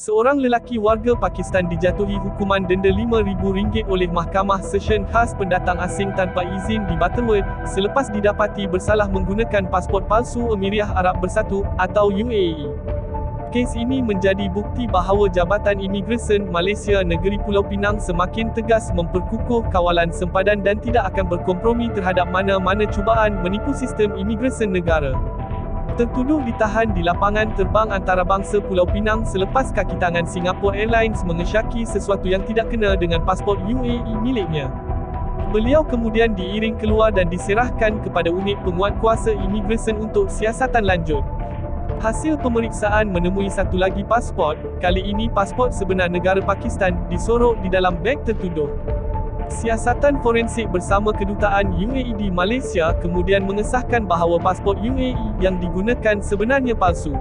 Seorang lelaki warga Pakistan dijatuhi hukuman denda RM5,000 oleh Mahkamah Session Khas Pendatang Asing tanpa izin di Butterworth selepas didapati bersalah menggunakan pasport palsu Emiriah Arab Bersatu atau UAE. Kes ini menjadi bukti bahawa Jabatan Imigresen Malaysia Negeri Pulau Pinang semakin tegas memperkukuh kawalan sempadan dan tidak akan berkompromi terhadap mana-mana cubaan menipu sistem imigresen negara. Tertuduh ditahan di lapangan terbang antarabangsa Pulau Pinang selepas kaki tangan Singapore Airlines mengesyaki sesuatu yang tidak kena dengan pasport UAE miliknya. Beliau kemudian diiring keluar dan diserahkan kepada unit penguat kuasa imigresen untuk siasatan lanjut. Hasil pemeriksaan menemui satu lagi pasport, kali ini pasport sebenar negara Pakistan, disorok di dalam beg tertuduh. Siasatan forensik bersama kedutaan UAE di Malaysia kemudian mengesahkan bahawa pasport UAE yang digunakan sebenarnya palsu.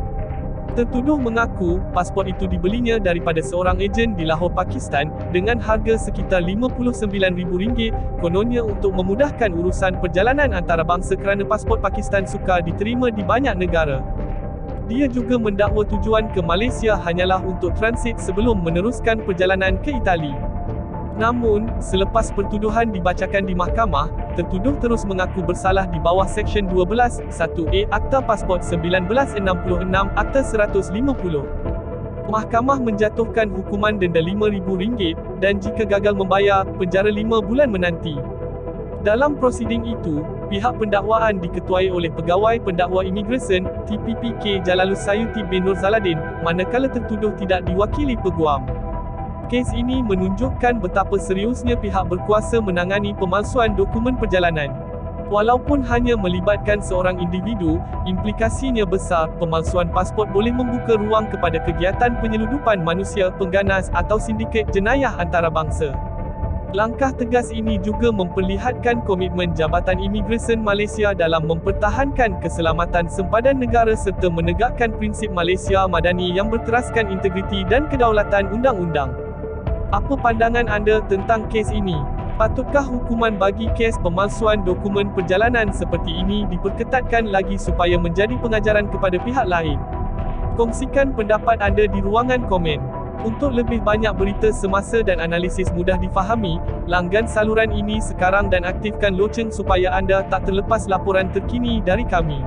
Tertuduh mengaku, pasport itu dibelinya daripada seorang ejen di Lahore, Pakistan, dengan harga sekitar RM59,000, kononnya untuk memudahkan urusan perjalanan antarabangsa kerana pasport Pakistan sukar diterima di banyak negara. Dia juga mendakwa tujuan ke Malaysia hanyalah untuk transit sebelum meneruskan perjalanan ke Itali. Namun, selepas pertuduhan dibacakan di mahkamah, tertuduh terus mengaku bersalah di bawah Seksyen 12, 1A Akta Pasport 1966, Akta 150. Mahkamah menjatuhkan hukuman denda RM5,000 dan jika gagal membayar, penjara 5 bulan menanti. Dalam prosiding itu, pihak pendakwaan diketuai oleh Pegawai Pendakwa Imigresen, TPPK Jalalus Sayuti bin Nur Zaladin, manakala tertuduh tidak diwakili peguam. Kes ini menunjukkan betapa seriusnya pihak berkuasa menangani pemalsuan dokumen perjalanan. Walaupun hanya melibatkan seorang individu, implikasinya besar, pemalsuan pasport boleh membuka ruang kepada kegiatan penyeludupan manusia, pengganas atau sindiket jenayah antarabangsa. Langkah tegas ini juga memperlihatkan komitmen Jabatan Imigresen Malaysia dalam mempertahankan keselamatan sempadan negara serta menegakkan prinsip Malaysia Madani yang berteraskan integriti dan kedaulatan undang-undang. Apa pandangan anda tentang kes ini? Patutkah hukuman bagi kes pemalsuan dokumen perjalanan seperti ini diperketatkan lagi supaya menjadi pengajaran kepada pihak lain? Kongsikan pendapat anda di ruangan komen. Untuk lebih banyak berita semasa dan analisis mudah difahami, langgan saluran ini sekarang dan aktifkan loceng supaya anda tak terlepas laporan terkini dari kami.